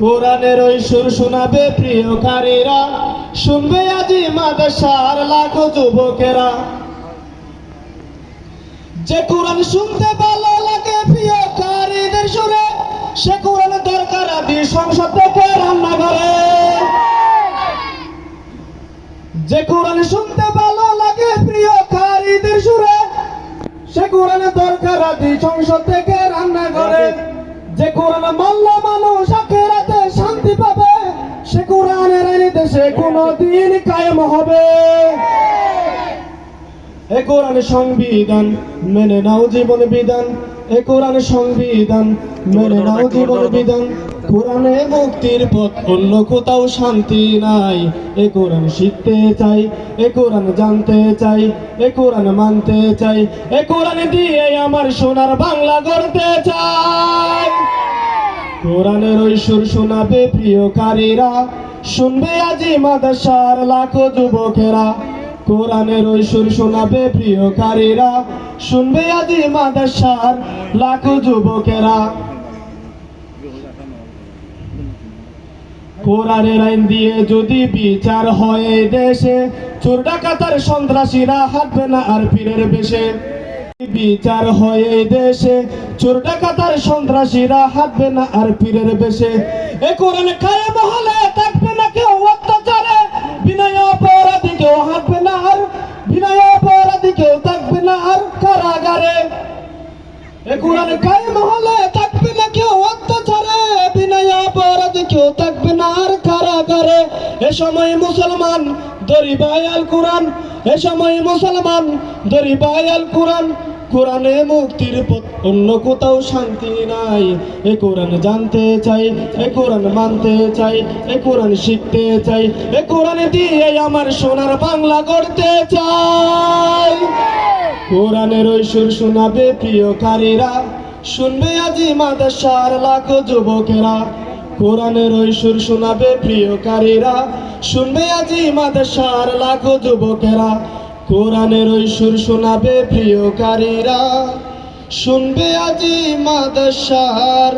কোরআনের ওই সুর শোনাবে প্রিয়কারীরা শুনবে আজি মাদ্রাসার লাখো যুবকেরা। যে কোরআন শুনতে ভালো লাগে প্রিয়কারীদের সুরে, সে কোরআন দরকার আদি সংসদ থেকে রান্না করে যে কোরআন শুনতে ভালো লাগে প্রিয়কারীদের সুরে, সে কোরআন দরকার আদি সংসদ থেকে রান্না করে যে কোরআন মাল্য মানুষ সে কোরআনের আইনে দেশে কোনদিন কায়েম হবে। এ কোরআন সংবিধান মেনে নাও জীবন বিধান। এ কোরআন সংবিধান মেনে নাও জীবন বিধান। কোরআনে মুক্তির পথ অন্য কোথাও শান্তি নাই। এ কোরআন শিখতে চাই এ কোরআন জানতে চাই এ কোরআন মানতে চাই এ কোরআন দিয়ে আমার সোনার বাংলা গড়তে চাই। কোরআনের সুর শোনাবে প্রিয়কারীরা। শুনবে আজি মাদ্রাসার লাখো যুবকেরা। কোরআনের সুর শোনাবে প্রিয়কারীরা। শুনবে আজি মাদ্রাসার লাখো যুবকেরা। কোরআনের আইন দিয়ে যদি বিচার হয় দেশে, চোর ডাকাতার সন্ত্রাসীরা হাঁটবে না আর পীরের বেশে। বিচার হয় এই দেশে। চোর ডাকাতার সন্ত্রাসীরা হাঁটবে না আর পীরের বেশে। এ কোরআন কায়েম হলে থাকবে না কেউ অত্যাচারে। বিনয় অপরাধী কেউ হাঁটবে না আর, বিনয় অপরাধী কেউ থাকবে না আর কারাগারে। এ সময় মুসলমান দরিবায় আল কোরআন, এ সময় মুসলমান দরিবায় আল কোরআন, কোরআনে মুক্তির পথ, অন্য কোথাও শান্তি নাই। এ কোরআন জানতে চাই, এ কোরআন মানতে চাই, এ কোরআন শিখতে চাই, এ কোরআন দিয়ে আমার সোনার বাংলা গড়তে চাই। কোরআনের ওই সুর শোনাবে প্রিয়কারীরা শুনবে আজি মাদ্রাসার লাখো যুবকেরা। কোরআনের ওই সুর শোনাবে প্রিয়কারীরা শুনবে আজি মাদ্রাসার লাখো যুবকেরা। কোরআনের ওই সুর শোনাবে প্রিয়কারীরা শুনবে আজি মাদ্রাসার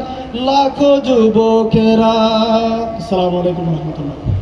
লাখো যুবকেরা। আসসালামু আলাইকুম রহমতুল্লাহ।